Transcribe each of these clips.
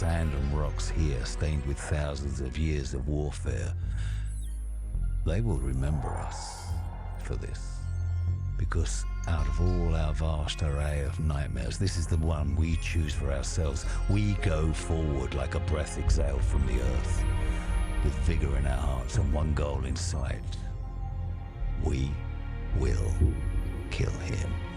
sand and rocks here, stained with thousands of years of warfare, they will remember us for this. Because out of all our vast array of nightmares, this is the one we choose for ourselves. We go forward like a breath exhaled from the earth, with vigor in our hearts and one goal in sight. We will kill him.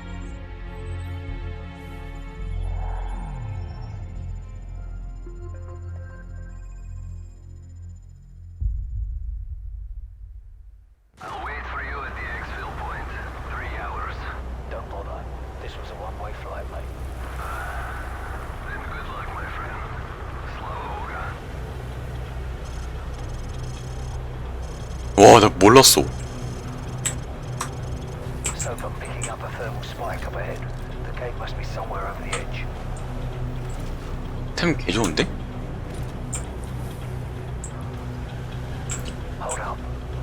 와, 나 몰랐어. So I'm picking up a thermal spike up ahead. The gate must be somewhere over the edge. 템 개 좋은데? Hold up.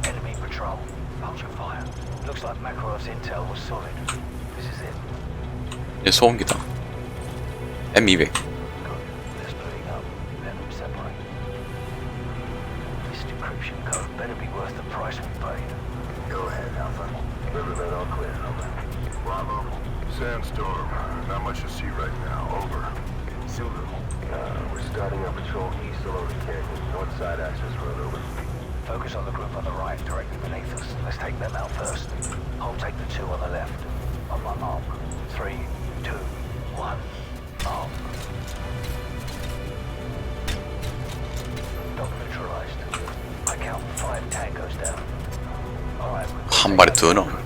Enemy patrol. Hold your fire. Looks like Makarov's intel was solid. This is it. 얘 소음기다. M200. 한 마리 더넣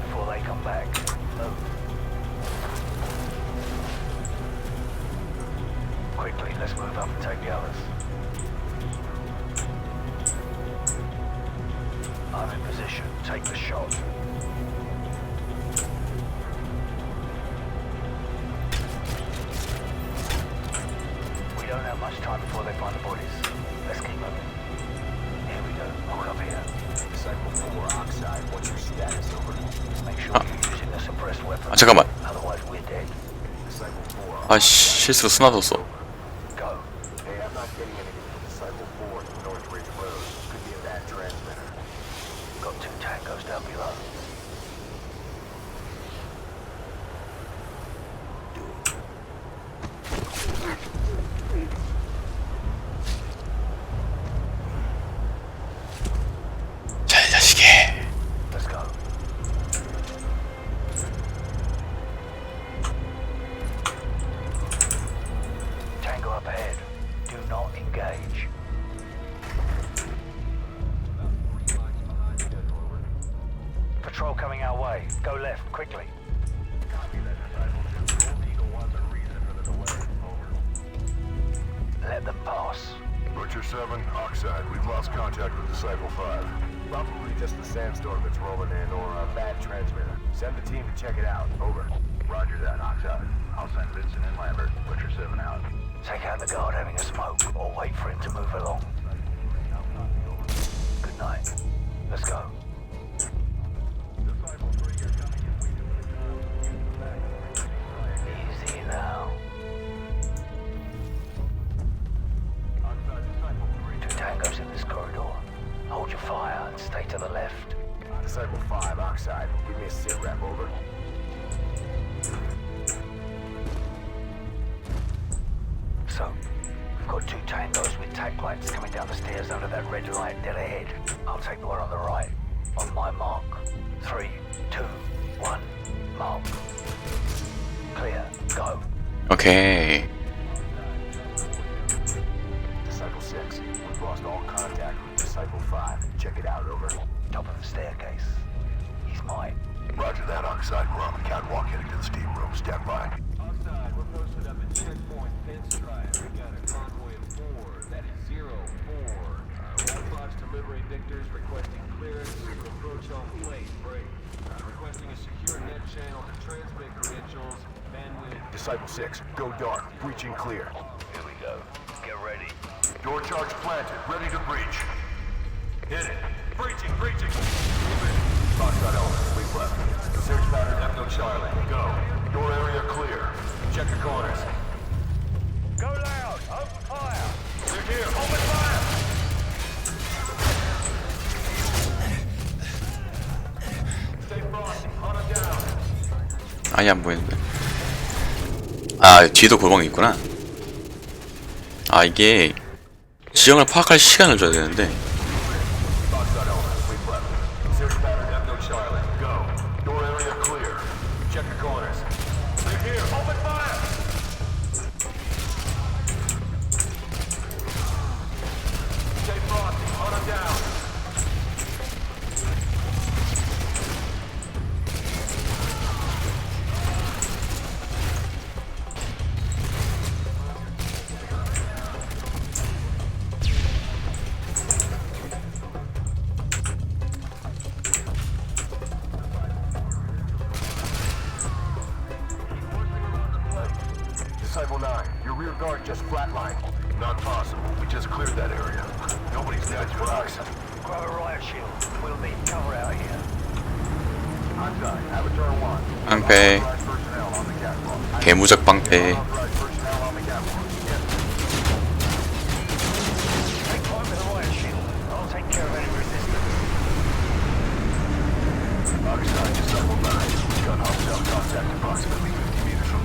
실수로 스나 뒀어. Okay. Disciple 6, we've lost all contact with Disciple 5. Check it out, over. Top of the staircase. He's mine. Roger that, Oxide. We're on the catwalk heading to the steam room. Stand by. Oxide, we're posted up at checkpoint fence drive. We got a convoy of four. That is zero four. Uh, one box to liberate victors requesting clearance to approach on plate break. Uh, requesting a secure net channel to transmit credentials Disciple 6, go dark. Breaching clear. Here we go. Get ready. Door charge planted. Ready to breach. Hit it. Breaching, breaching. Foxtrot element, sweep left. Search pattern Echo Charlie. Go. Door area clear. Check the corners. Go loud. Open fire. They're here. Open fire. I am with you. 아 뒤에도 골방이 있구나. 아 이게 지형을 파악할 시간을 줘야 되는데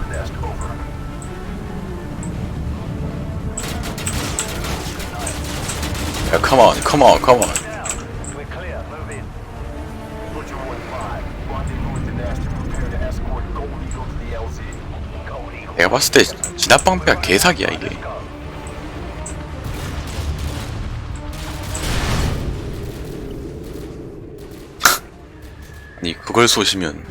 nest. Over. 야 컴온 컴온 컴온 내가 봤을 때 진압 방패가 개사기야 이게. 아니 그걸 쏘시면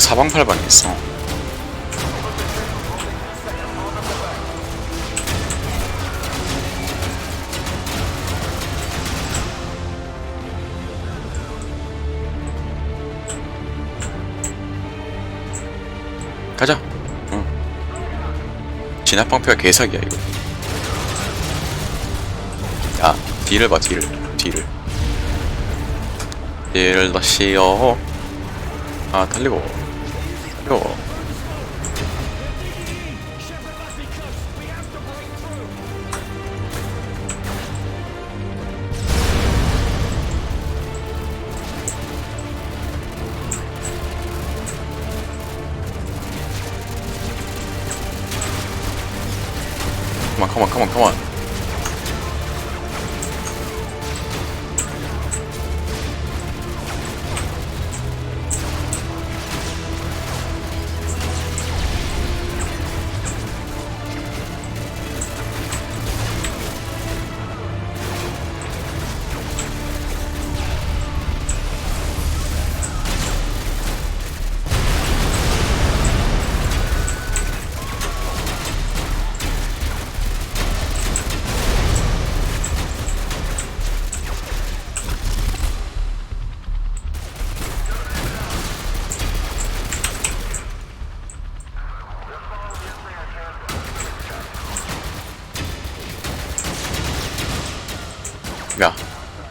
사방팔방에 있어. 가자. 응. 진압 방패가 개사기야 이거. 야 뒤를 봐 뒤를 뒤를 뒤를 다시요 아 달리고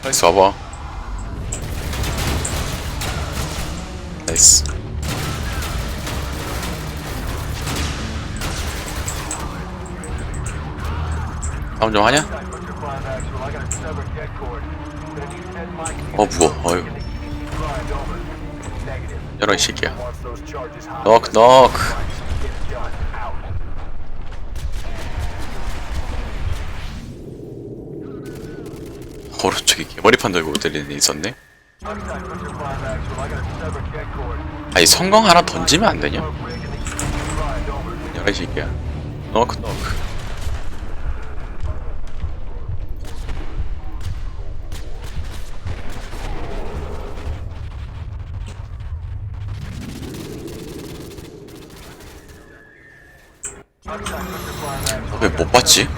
빨리 쏴봐 나이스 다음 좀 하냐? Butcher 5 actual. I got a severed dead cord. Gonna need 10 mics. 어 무거워 어휴. 열어 이 새끼야 Wants those charges high. 넉 넉. 오른쪽에 개머리판 들고 때리는 애 있었네? 아니 성광 하나 던지면 안 되냐? 여러 새끼야 너크 너크 왜못 봤지?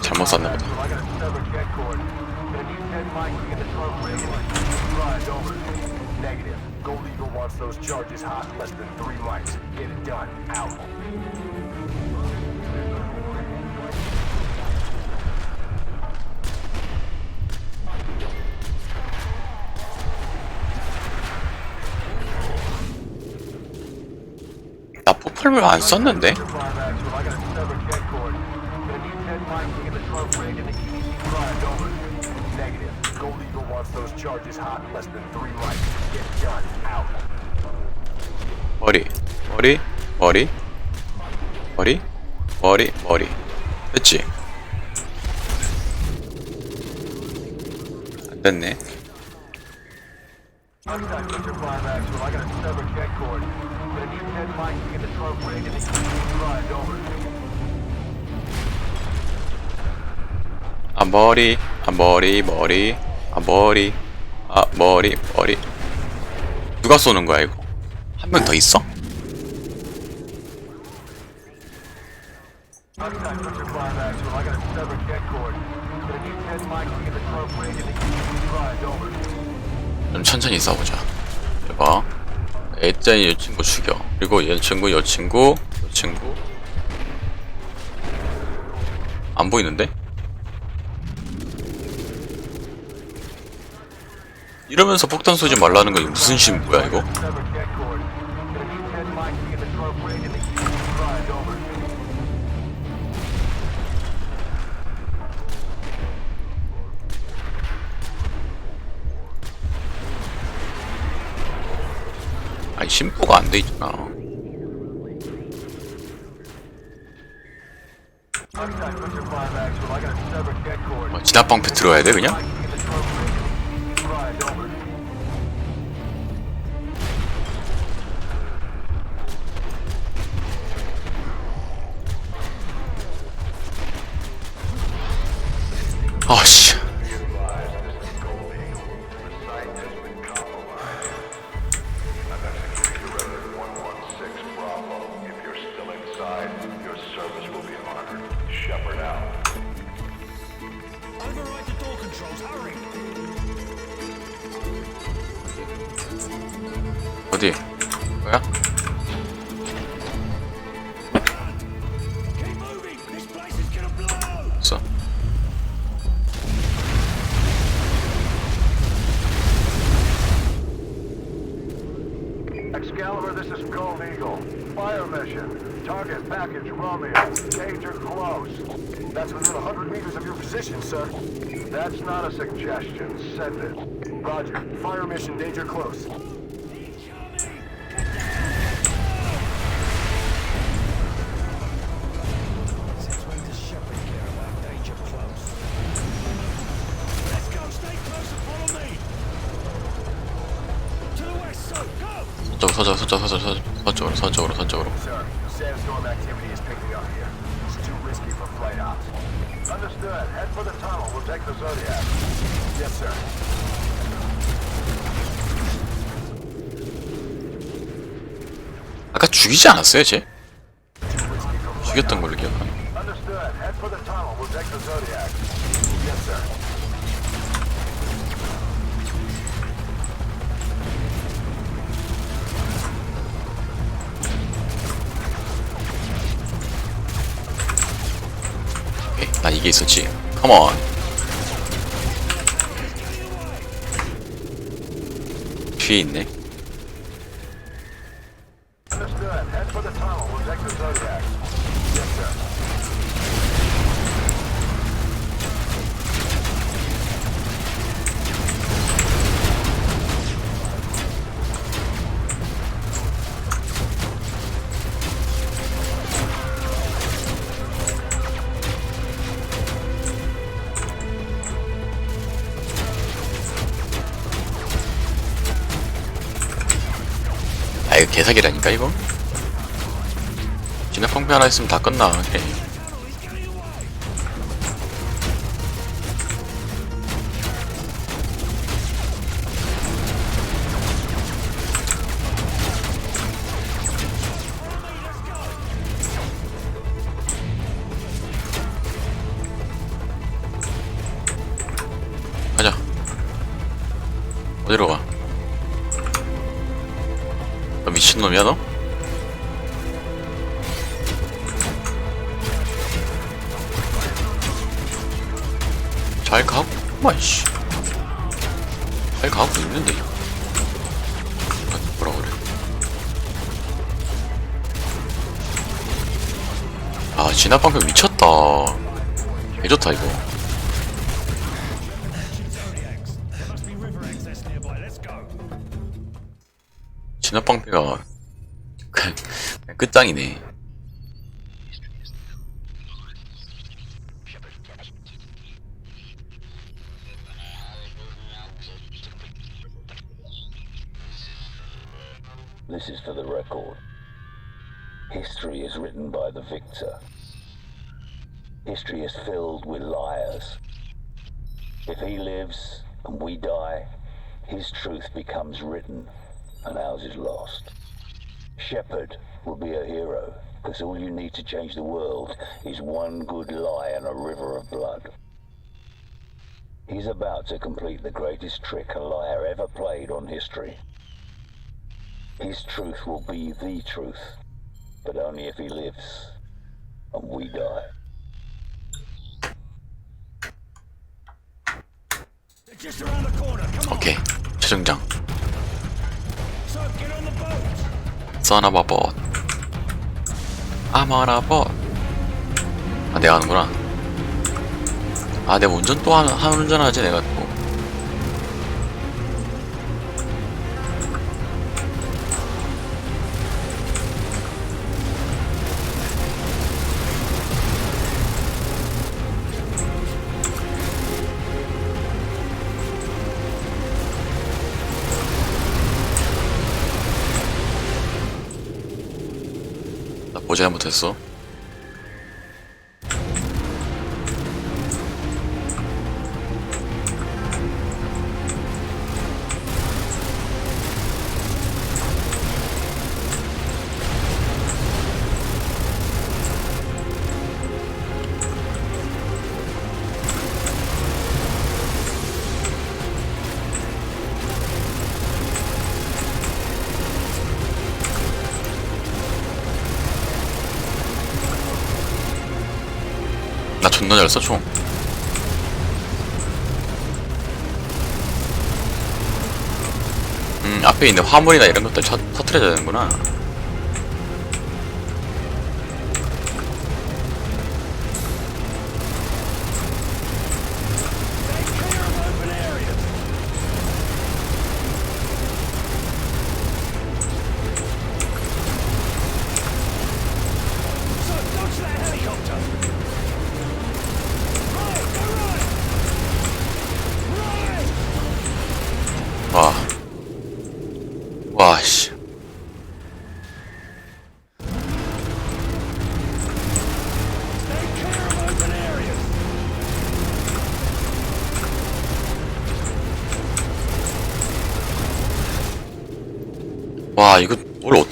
잘못 샀나 보다. 나 폭발물 안 썼는데? 머리, 머리, 머리, 머리, 머리, 머리. 됐지? 안 됐네. Outside Mr. Climax, well, I got a severed jet cord. Gonna need 10 mics to get the trunk rig and the EDC primed over. 아 머리, 아 머리, 머리, 아 머리, 아 머리, 머리. 누가 쏘는 거야 이거? 한 명 더 있어? Outside Mr. Climax, well, I got a severed jet cord. Gonna need 10 mics to get the trunk rig and the EDC primed over. 좀 천천히 싸우자. 해봐. 일단 이 친구 죽여. 그리고 이 친구, 이 친구, 이 친구. 안 보이는데? 이러면서 폭탄 쏘지 말라는 거 무슨 신부야 이거? 아니 신부가 안 돼 있잖아. 뭐 진압방패 들어야 돼 그냥? 어디? 뭐야? Keep moving! This place is gonna blow! 있어. Excalibur, this is Gold Eagle. Fire mission. Target package Romeo. Danger close. That's within 100 meters of your position, sir. That's not a suggestion. Send it. Roger. Fire mission. Danger close. We'll take the Zodiac. Yes, sir. 아까 죽이지 않았어요, 쟤? 죽였던 걸로 기억하네. 난 이게 있었지. 컴온. 뒤에 있네. 개사기라니까, 이거? 진압 방패 하나 있으면 다 끝나. 오케 잘 가고 마이씨. 잘 가고 있는데 아, 뭐라 그래. 아 진압방패 미쳤다. 개좋다 이거. 진압 방패가 그냥 끝장이네 victor. History is filled with liars. If he lives and we die, his truth becomes written and ours is lost. Shepard will be a hero because all you need to change the world is one good lie and a river of blood. He's about to complete the greatest trick a liar ever played on history. His truth will be the truth, but only if he lives and we die. They're just around the corner. Come on. 오케이 최정장 So get on. 써나바벗 아마라벗 아 내가 하는구나 아 내가 운전 또 한, 한 운전하지 내가 또 나 보지 잘못했어 있는 화물이나 이런 것들 쳐, 터트려야 되는구나.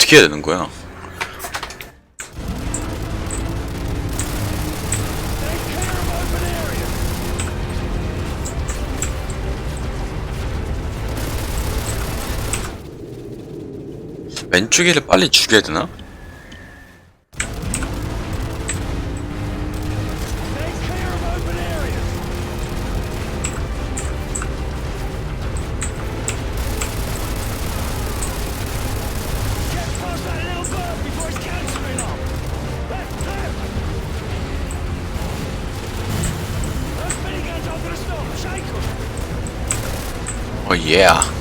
어떻게 해야 되는 거야? 왼쪽이를 빨리 죽여야 되나? Chopper.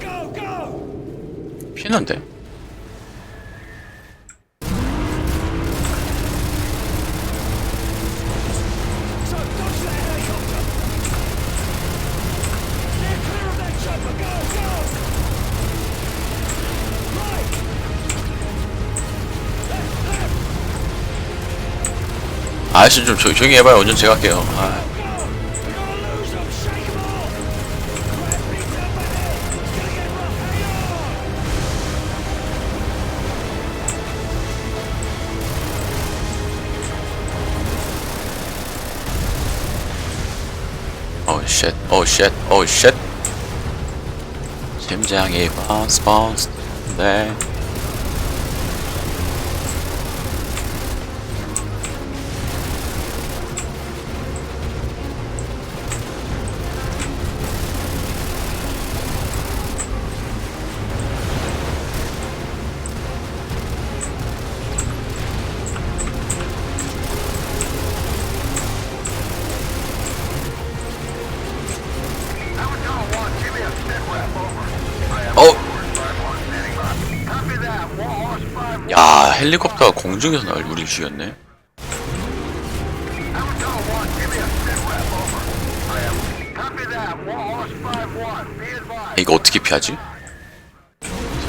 Go, go. 피는데? 아저씨 좀 조, 조용히 해봐요. 운전 제가 할게요. 아. 쉣, 오 쉣, 오 쉣. 심장이 바운스 바운스. 네. 야 헬리콥터가 공중에서 날 우리 죽였네. 이거 어떻게 피하지?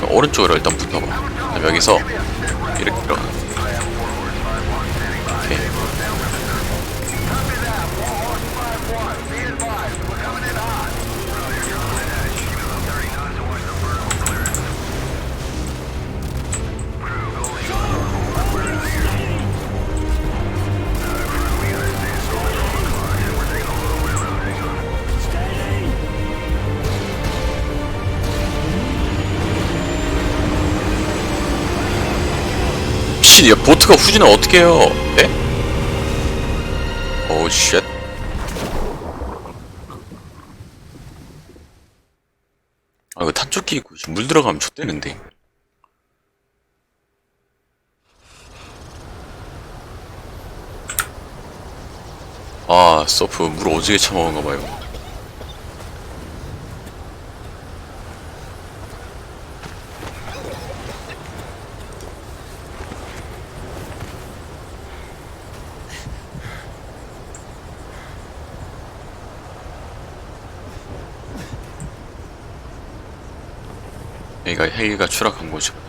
오른쪽으로 일단 붙어봐. 여기서 이렇게 들어가. 미친, 야, 보트가 후진을 어떻게 해요? 네? 오, 쉣. 아, 이거 탄조끼 입고 물 들어가면 좆되는데. 아, 서프 물 오지게 처먹은가 봐요. 여기가 헬기가 추락한 곳이거든요.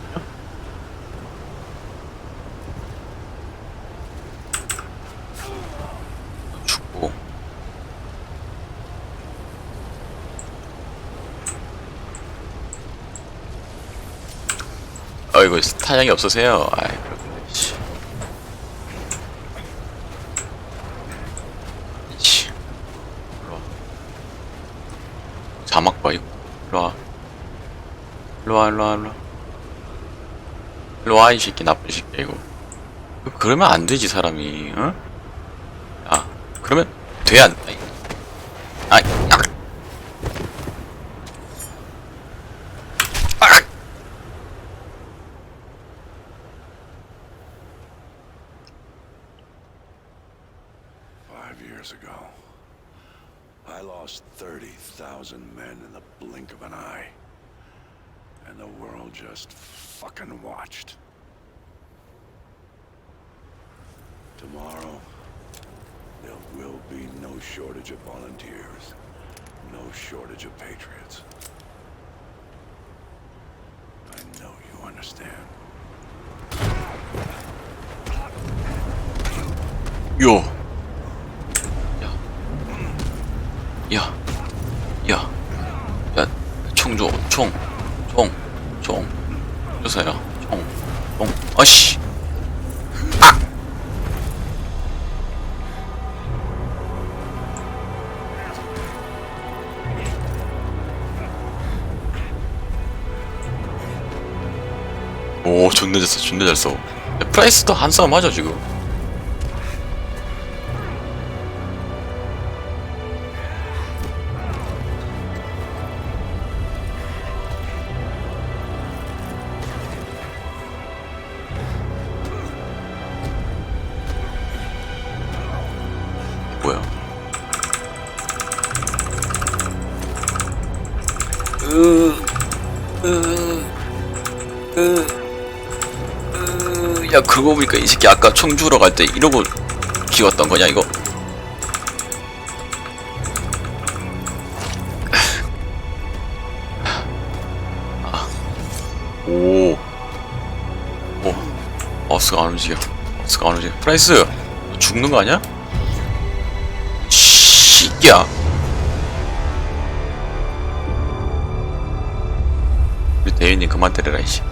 아이고 타장이 없으세요? 아이 그렇군요. 씨. 씨. 일로와. 자막 봐 이거. 일로와. 일로와 일로와 일로와 일로와 이 새끼 나쁜 새끼 이거 그러면 안 되지 사람이 어? 아 그러면 돼안 돼? 아, 아, 아. Five years ago, I lost 30,000 men in the blink of an eye. And the world just fucking watched. Tomorrow, there will be no shortage of volunteers, no shortage of patriots. I know you understand. 요. 오, 존나 잘 써, 존나 잘 써. 야, 프라이스도 한 싸움 하죠, 지금. 총 주러 갈 때 이러고 기웠던 거냐 이거? 아. 오. 오. 어스가 안 움직여. 어스가 안 움직여. 프라이스! 너 죽는 거 아니야? 씨야. 우리 대인이 그만 때려라 이새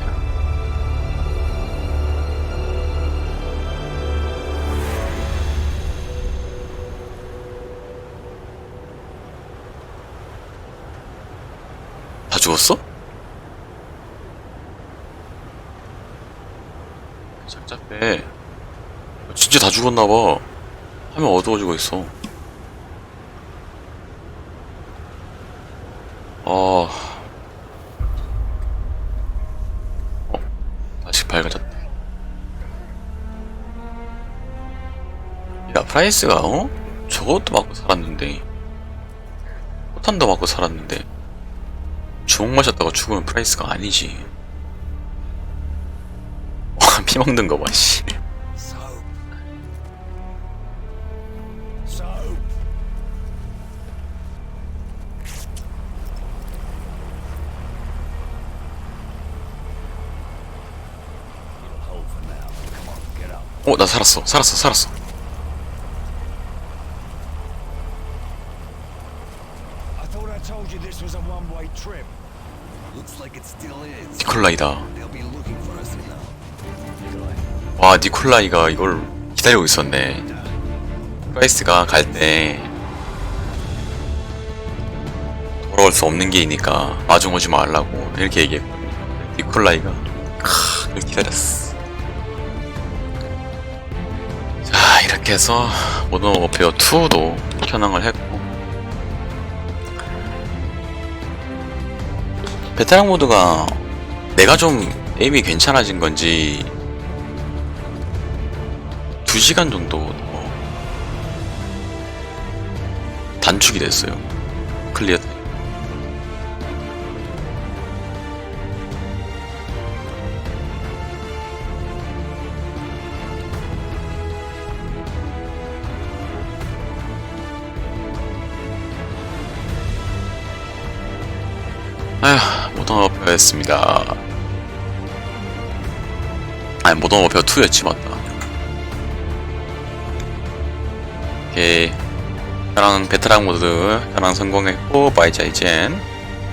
죽었어? 작작해 진짜 다 죽었나봐. 화면 어두워지고 있어. 어... 어. 다시 밝아졌다 야 프라이스가 어? 저것도 맞고 살았는데. 포탄도 맞고 살았는데 주먹 마셨다가 죽으면 프라이스가 아니지 와, 피 먹는 거 봐, 씨. 어, 나 살았어, 살았어, 살았어. 니콜라이다. 와, 니콜라이가 이걸 기다리고 있었네. 프라이스가 갈 때 돌아올 수 없는 게이니까 마중 오지 말라고 이렇게 얘기했거든요. 니콜라이가 크, 기다렸어. 자, 이렇게 해서 모던 워페어 2도 현황을 했고 베테랑 모드가 내가 좀 에임이 괜찮아진 건지 2시간 정도 더 단축이 됐어요. 워페어였습니다. 아니, 모던 워페어 2였지, 맞다. 오케이 현황 베테랑 모드 현황 성공했고 바이자 이젠